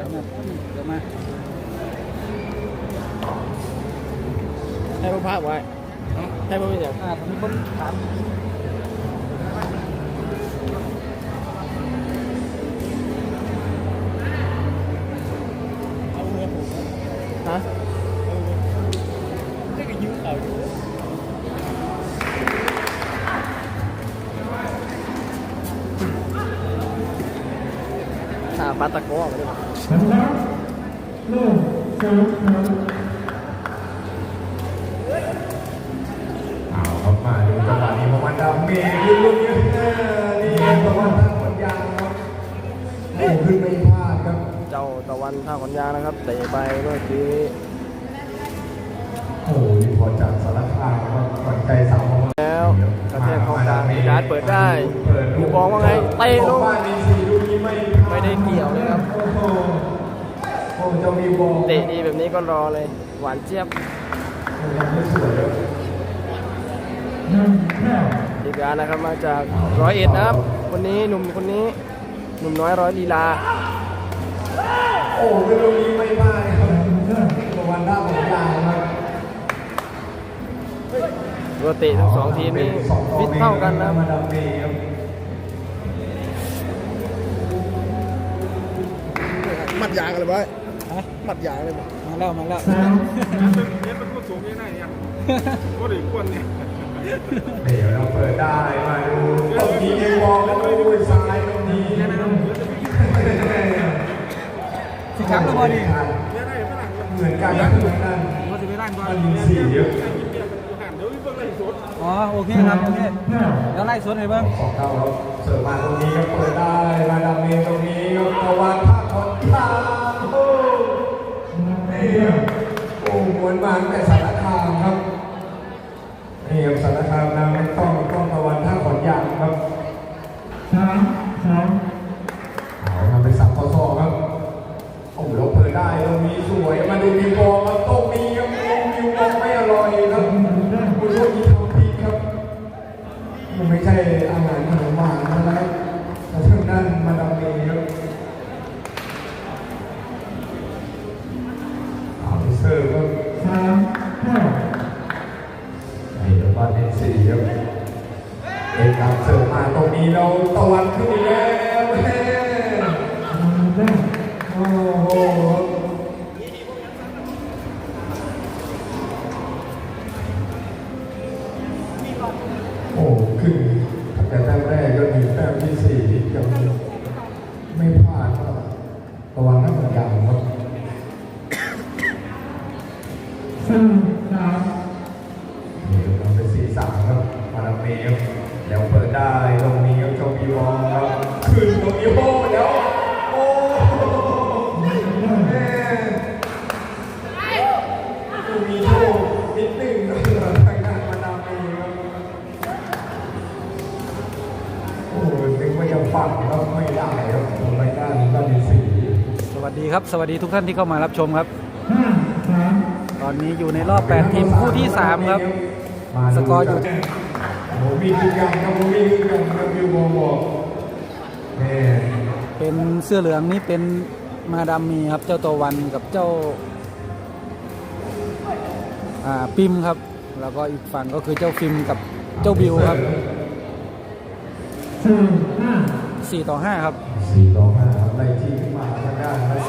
ดี๋ยวมาเดี๋ยวมาให้พ่อพาไว้ให้พ่อไม่เดี๋ยวอ่ามีคนถาม เอาครับมาดูจังหวะนี้ของมันดำเมย์ขึ้นลูกนี้เออนี่ตะวันทางคนยางครับโอ้ขึ้นไม่พลาดครับ เจ้าตะวันท่าขอนยางนะครับเตะไปเมื่อกี้โอ้ยพอจากสารคามครับขวัญใจสาวของเราแล้วกระแทกเข้ากลางมีการดเปิดได้ดูบอลว่าไงเตะลูก เจะมีบอลเตะดีแบบนี้ก็รอเลย หวานเจี๊ยบยังไม่สวยเลยดีการนะครับมาจากร้อยเอ็ดนะครับคนนี้หนุ่มคนนี้หนุ่มน้อยร้อยลีลา โอ้เป็นลูกนี้ไม่พลาดครับตะวันด้านของยางครับโรเตะทั้งสองทีมนี้ฟิตเท่ากันนะครับมาดามเมย์ครับมัดยางอะไรไว้ มัดยางเลยมาแล้วมาแล้วเนี่ยมันก็สูงยังไงเนี่ยก็ได้ควรเนี่ยเดี๋ยวเราเปิดได้มาดูตรงนี้เองบอลแล้วก็ดูซ้ายตรงนี้สิครับแล้วบอลนี่เนี่ยได้ฝรั่งเหมือนกันนะเหมือนกันว่าจะไปร่างก่อนมันยิงสี่เยอะไอ้กินเบียร์มันหันเดี๋ยวเพิ่งไล่สดอ๋อโอเคครับโอเคแล้วไล่สดให้เบิ้งสองเก้าครับเสิร์ฟมาตรงนี้ครับเปิดได้มาดามเมย์ตรงนี้ครับตะวันภาคคนทางโอ้ เนี่ยโอ้หวนมาตั้งแต่สารคามครับนี่ครับสารคามนะไม่ต้องต้องตะวันท่าขอนยางครับเอาทำไปสับข้อศอกครับโอ้โหเราเปิดได้ตรงนี้สวยมาดูมีบอ ม่พลาก็ระวังนักเหมือนกันครับ สดีครับสวัสดีทุกท่านที่เข้ามารับชมครับ ตอนนี้อยู่ในรอบ 8 ทีมคู่ที่ 3 ครับ สกอร์อยู่โอ้มีคือกันครับมีคือกันครับวิวบอบอกแม่เป็นเสื้อเหลืองนี่เป็นมาดามมีครับ เจ้าตัววันกับเจ้าอ่าปิมครับ แล้วก็อีกฝั่งก็คือเจ้าฟิล์มกับเจ้าบิวครับ4ต่อ5ครับสี่ต่อห้าครับไล่ที่ขึ้นมาทางด้านเส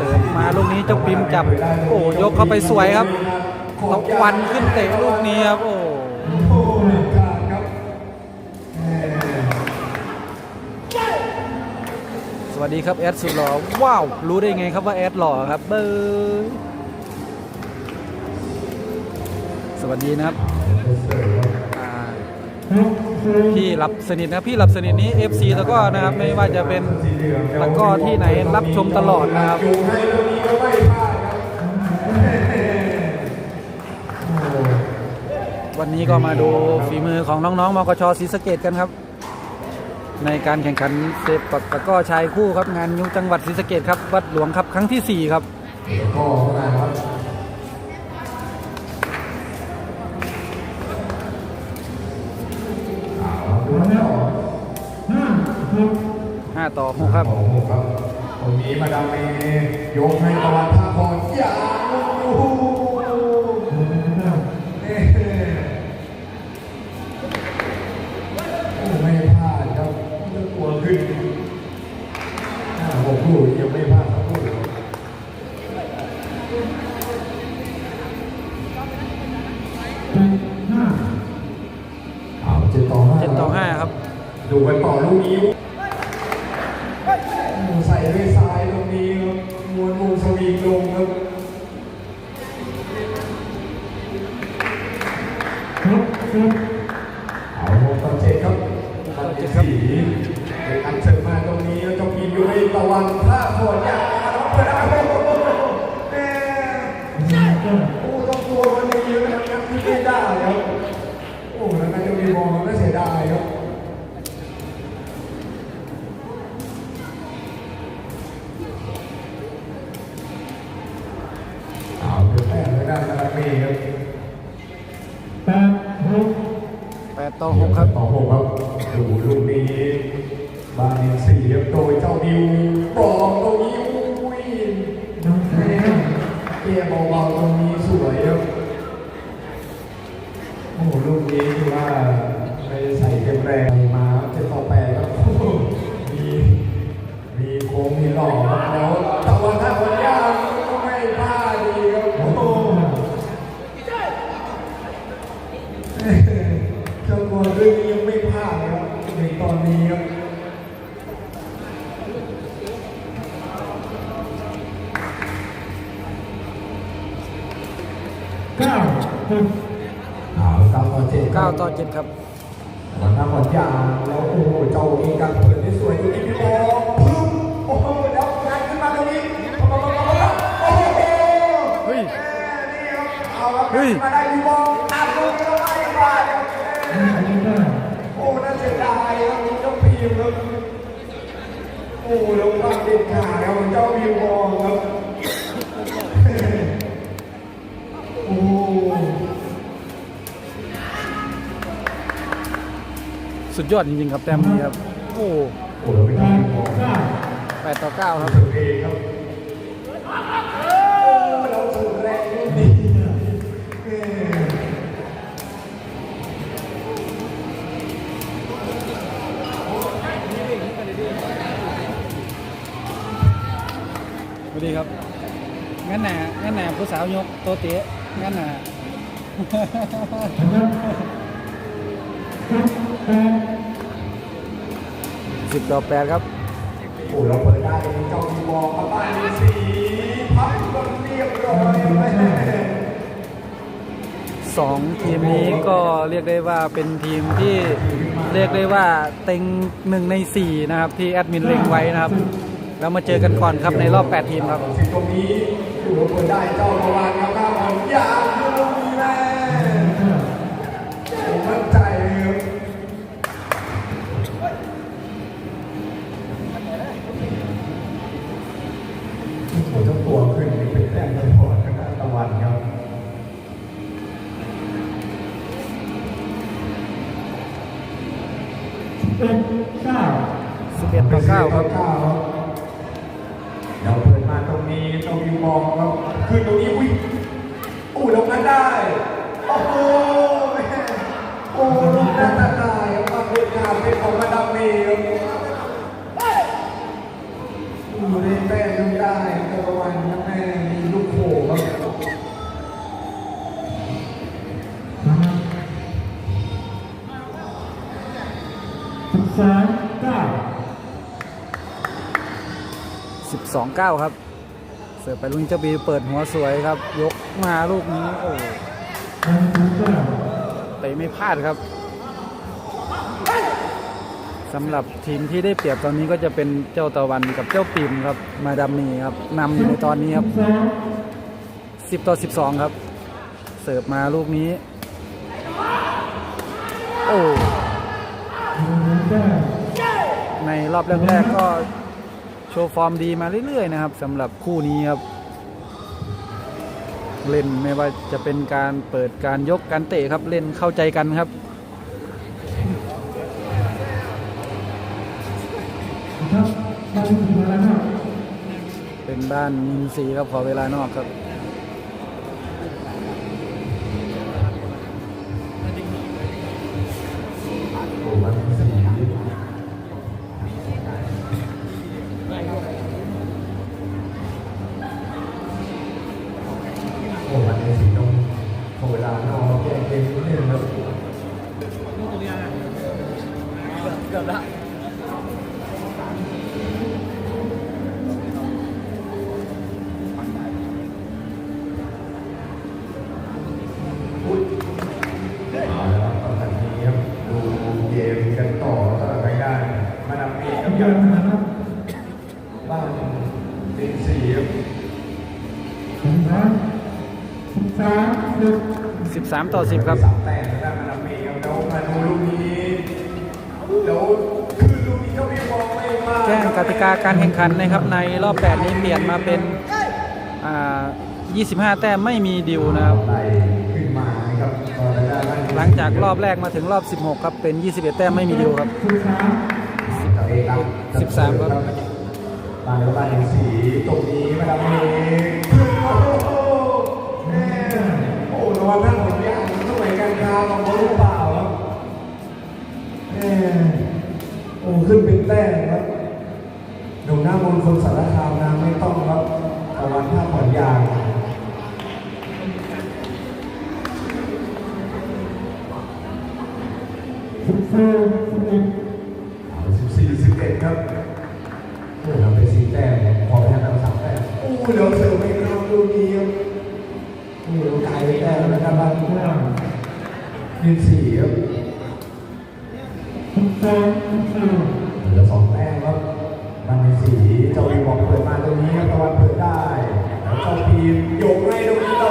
ริมมาลูกนี้เจ้าปิมจับ โอ้ยกเข้าไปสวยครับตะวันขึ้นเตะลูกนี้ครับ โอ้สวัสดีครับแอดสุดหล่อว้าว รู้ได้ไงครับว่าแอดหล่อครับเบยสวัสดีนะครับ พี่หลับสนิทนะพี่หลับสนิทนี้ FC ตะกร้อนะครับไม่ว่าจะเป็นสีเหลืองตะก้อที่ไหนรับชมตลอดนะครับวันนี้ก็มาดูฝีมือของน้องๆมกชศรีสะเกดกันครับ ในการแข่งขันเซปักตะก้อชายคู่ครับงานยุจังหวัดศรีสะเกดครับวัดหลวงครับครั้งที่ 4 ครับ ก็มาครับเอาดูต่อ 5 ต่อ6ครับโอ้โหครับตรงนี้มาดามเมยกให้ตะวันท่าบอลยาวโอ้โหเอ๊ะโอ้ไม่พลาดครับเจ้าตัวขึ้นห้าหกลูกยังไม่พลาดสักลูกเอาเจ็ดต่อห้าเจ็ดต่อห้าครับ ดูกันต่อลูกนี้ ต่อหกครับต่อหกครับดูลูกนี้บาเนสี่ครับโดยเจ้าดิวปลอมตรงนี้อุ้ยแม่เกียร์เบาๆตรงนี้สวยครับโอ้โหลูกนี้คือว่าไปใส่เต็มแรงมาเจ็ดต่อแปดครับโอ้โหมีมีโค้งมีหล่อครับแล้วตะวันท่าวันยางก็ไม่พลาดดีครับโอ้โหเจ้าตัวเรื่องนี้ยังไม่พลาดเลยครับในตอนนี้ครับเอาเก้าต่อเจ็ดเก้าต่อเจ็ดครับวันน้ำวันยางแล้วโอ้โหเจ้าเองการเปิดได้สวยอยู่ที่พี่บอลพึ่งโอ้โหแล้วงานขึ้นมาตรงนี้ปั๊บปั๊บปั๊บปั๊บโอ้โหเฮ้ยแม่นี่ครับเอาครับเฮ้ยมาได้พี่บอลอัดลงแล้วไม่พลาดครับแม่โอ้น่าเสียดายครับเจ้าพีมครับโอ้ แล้วความเด็ดขาดครับเจ้าพีมบอลครับ โอ้สุดยอดจริงๆครับแต้มนี้ครับ โอ้โหเราเป็นทีมบอลแปดต่อเก้าครับ ดีครับ งั้นหนางั้นหนาผู้สาวยกโตเตะงั้นหนาสิบต่อแปดครับโอ้เราเปิดได้เจ้าทีมบอลครับบ้านมีสีพับก็เรียบร้อยครับแม่สองทีมนี้ก็เรียกได้ว่าเป็นทีมที่เรียกได้ว่าเต็งหนึ่งในสี่นะครับ ที่แอดมินเล็งไว้นะครับ แล้วมาเจอกันก่อนครับในรอบ 8 ทีมครับสิตรงนี้อยู่เราเปิดได้เจ้าระวานครับข้าวบอลยาวลูกนี้แม่ผมมั่นใจเลยครับโอ้เจ้าตัวขึ้นนี่เป็นแต้มตลอดนะครับตะวันครับ11ต่อ9ครับเดี๋ยว ลงมาได้ โอ้โหแม่โอ้ลงหน้าตาตายความเป็นงานเป็นของมาดามเมย์ครับอู้เล่นแป้งยังได้ตะวันนะแม่มีลูกโผล่ครับ12 9ครับ เสิร์ฟไปลุงเจ้าบีเปิดหัวสวยครับ ยก มาลูกนี้โอ้เตะไม่พลาดครับสำหรับทีมที่ได้เปรียบตอนนี้ก็จะเป็นเจ้าตะวันกับเจ้าปิมครับ มาดามนีครับนำอยู่ในตอนนี้ครับ 10 ต่อ 12 ครับ เสิร์ฟมาลูกนี้ โอ้ในรอบแรกๆก็โชว์ฟอร์มดีมาเรื่อยๆนะครับสำหรับคู่นี้ครับ เล่นไม่ว่าจะเป็นการเปิดการยกการเตะครับเล่นเข้าใจกันครับเป็นด้านมินซีครับขอเวลานอกครับ ကိုယ်ကနေစီတော့ဟိုလာတော့ပြန်ပြန်နေတော့ 3 ต่อ 10 ครับแจ้งกติกาการแข่งขันนะครับในรอบ 8 นี้เปลี่ยนมาเป็น 25 แต้มไม่มีดิวนะครับ หลังจากรอบแรกมาถึงรอบ 16 ครับ เป็น 21 แต้มไม่มีดิวครับ 13 ครับตาแล้วตานสีตรงนี้มาดามเมย์โอ้โหแโอ้โหระวังหน้าของาวกับบอลหรือเปล่าครับแหมโอ้ขึ้นเป็นแต้มครับหน้ามนคนสารคามนาไม่ต้องครับตะวันท่าขอนยางสิบสี่สิบเอ็ดสิบสี่สิบเอ็ดครับโอ้ทำไปสีแต้มพอไปทำสามแต้มโอ้เดี๋ยวเสือไม่รอบดูดีครับโอ้กลายเป็นแต้มนะครับบ้าน หนึ่งสี่ครับเสองแต้มครับมันในสีเจ้าวีบอกเปิดมาตรงนี้ครับตะวันเปิดได้แล้วเจ้าพีมยกเห้ตรงนี้ต่อ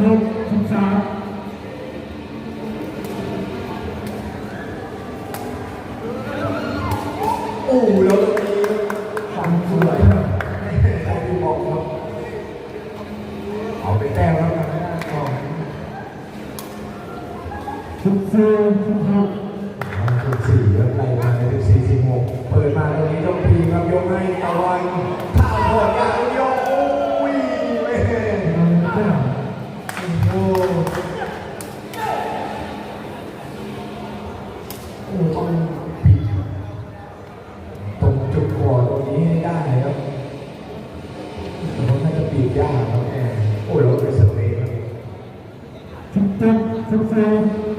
1, 0, 6 Success.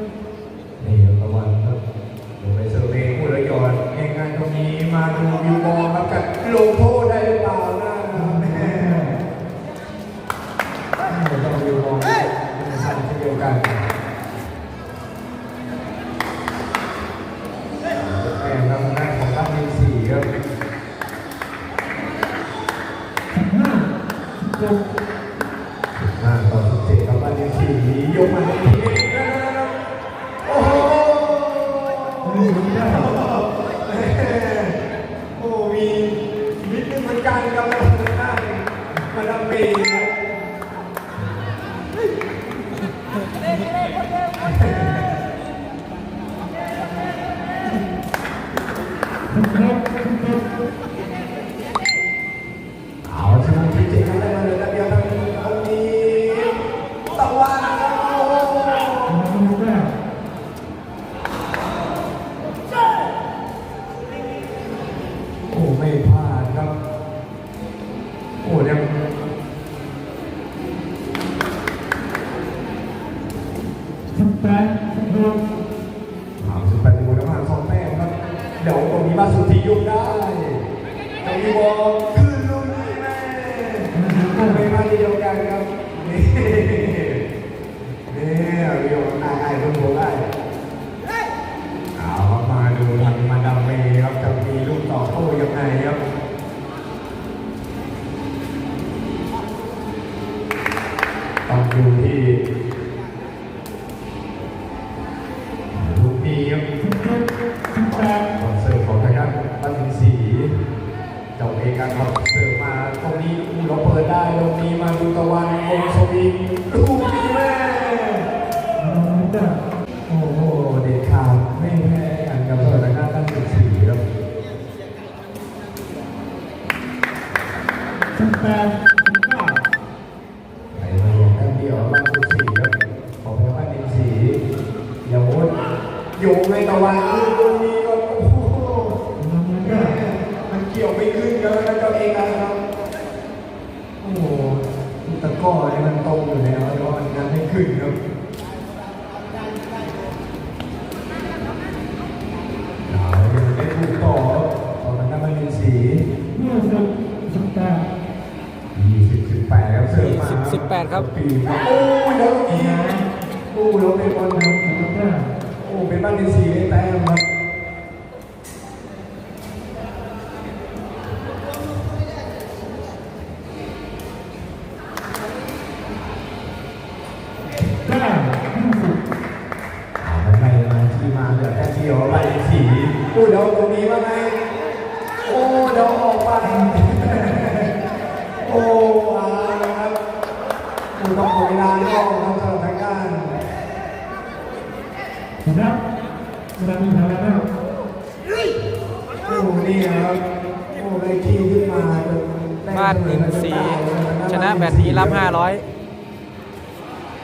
ไ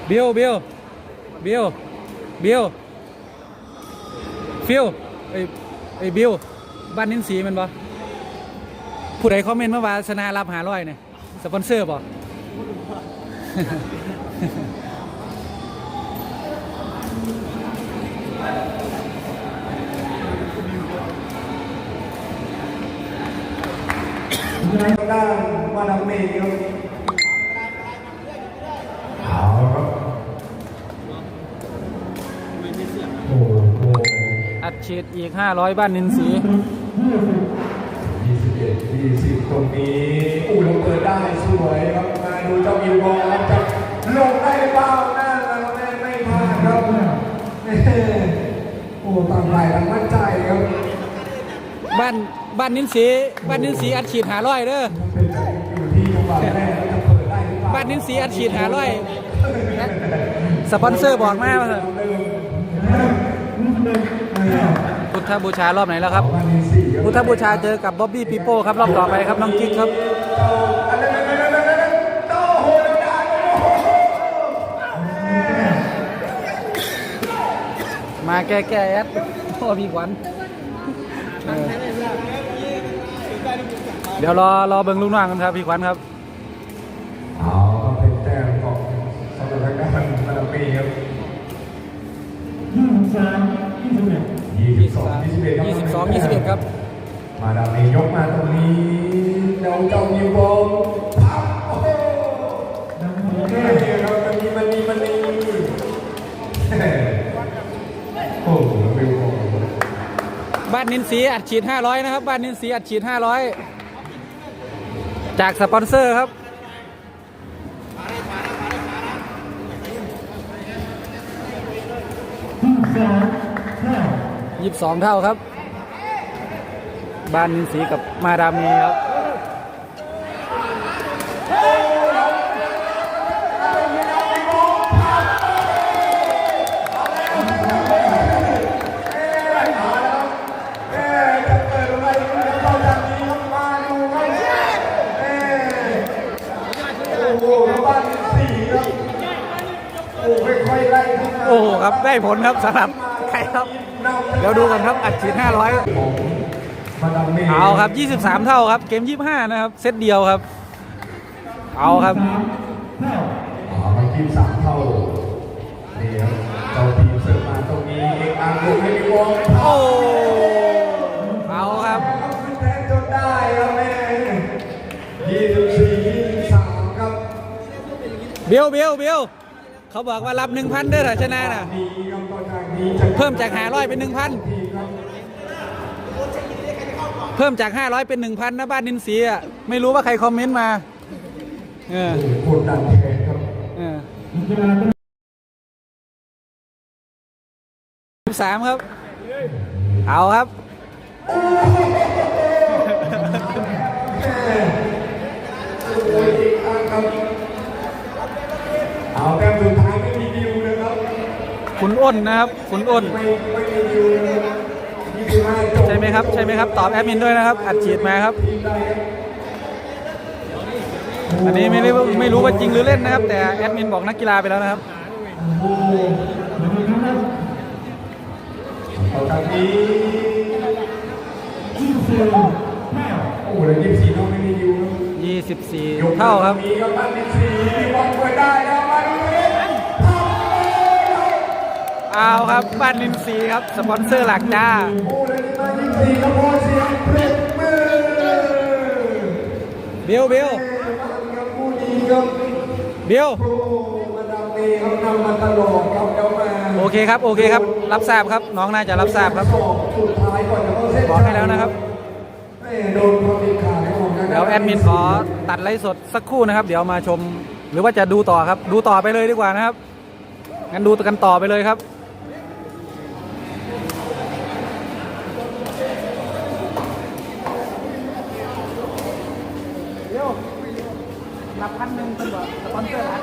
บิลบิลบิลบิลฟิลไอ้ไอ้บิลบ้านนินสีมันบ่ผู้ใดคอมเมนต์มาว่าชนะรับ500เนี่ยสปอนเซอร์บ่ด้านมาดามเมย์ครับเอาครับโอ้โห อัด ฉีดอีก 500 บ้านนินสียี่สิบเอ็ดยี่สิบตรงนี้อู้เราเปิดได้สวยครับ มาดูเจ้าวิวบอลครับจะลงได้เปล่านั่นเราแม่ไม่พลาดครับแม่โอ้ต่างฝ่ายต่างมั่นใจครับบ้านบ้านนินสีบ้านนินสีอัดฉีด500เด้อเป็นใจอยู่ที่จังหวะแรกจะเปิดได้หรือเปล่าบ้านนินสีอัดฉีด500สปอนเซอร์บอกมาว่าซั่น พุทธบูชารอบไหนแล้วครับ พุทธบูชาเจอกับบ๊อบบี้ปีโป้ครับรอบต่อไปครับน้องกิ๊กครับมาแก้แก้แอดพ่อพี่ขวัญเดี๋ยวรอรอเบิ่งลูกน้องกันครับพี่ขวัญครับเอาก็เป็นแต้มของสำหรับทางด้านมาดามเมย์ครับ ยี่สิบสามยี่สิบเอ็ดยี่สิบสองยี่สิบเอ็ดครับ22 21ครับ มาดามเมย์ยกมาตรงนี้เจ้าเจ้านิวบอลพับโอ้โหดังหัวเฮ้ยครับมันมีมันมีมันมีเฮ้ยโอ้โหวิวบอลบ้านนินสีอัดฉีด500นะครับ บ้านนินสีอัดฉีด500จากสปอนเซอร์ครับยี่สิบสองเท่า 22 เท่าครับบ้านนินสีกับมาดามเมีครับเอ๊ะจะเกิดอะไรขึ้นกับเราจากนี้ครับมาดูครับเอ๊ะโอ้โหบ้านมีสี่ครับโอ้ค่อยๆไล่ขึ้นมาโอ้โหครับได้ผลครับสำหรับใครครับ เดี๋ยวดูกันครับอัดฉีด500 เอาครับ 23 เท่าครับ เกม 25 นะครับ เซตเดียวครับ เอาครับเอาไป23 เท่าเดี๋ยวเจ้าทีมเสริมมาตรงนี้เอกอังลุกให้วงโอ้เอาครับขึ้นแทนจนได้ครับแม่24 23ครับเบลเบลเบลเขาบอกว่ารับ 1,000ด้วยเหรอชนะน่ะ เพิ่มจากห้าร้อยเป็นหนึ่งพันเพิ่มจากห้าร้อยเป็นหนึ่งพันนะบ้านดินสีอะไม่รู้ว่าใครคอมเมนต์มาเออกดดันแทนครับเออกีฬาเป็นสิบสามครับ เอาครับโอ้ยอีกครั้งครับเอาแต้มสุดท้ายไม่มีดิวเลยครับ คุณอ้นนะครับคุณอ้นไม่ไม่มีดิวเลยยี่สิบห้าจบใช่ไหมครับ ใช่ไหมครับ ตอบแอดมินด้วยนะครับ อัดฉีดมาครับทีมใดครับ อันนี้ไม่รู้ไม่รู้ว่าจริงหรือเล่นนะครับ แต่แอดมินบอกนักกีฬาไปแล้วนะครับโอ้โหเหมือนกันครับต่อจากนี้ยี่สิบสี่ห้าโอ้โหแล้วยี่สิบสี่น้องไม่มีดิวครับ24เท่าครับมีครับอันที่สี่มีบอลเปิดได้แล้ เอาครับบ้านดินสีครับ สปอนเซอร์หลักจ้าโอ้เลยมายี่สิบสี่ครับพอเสียงปรบมือเบลเบลเอ้ยมาครับผู้ดีครับเบลโอ้มาดามเมย์เขานำมาตลอดครับเดี๋ยวมาโอเคครับ โอเคครับ รับทราบครับ น้องน่าจะรับทราบครับสองสุดท้ายก่อนจะเข้าเส้นบอกให้แล้วนะครับแม่โดนความผิดขาดให้ผมนะคเดี๋รัยบวแอดมินขอตัดไลฟ์สดสักครู่นะครับ เดี๋ยวมาชม หรือว่าจะดูต่อครับ ดูต่อไปเลยดีกว่านะครับงั้นดูกันต่อไปเลยครับ เดี๋ยว รับพันหนึ่งเป็นแบบสปอนเซอร์หลัก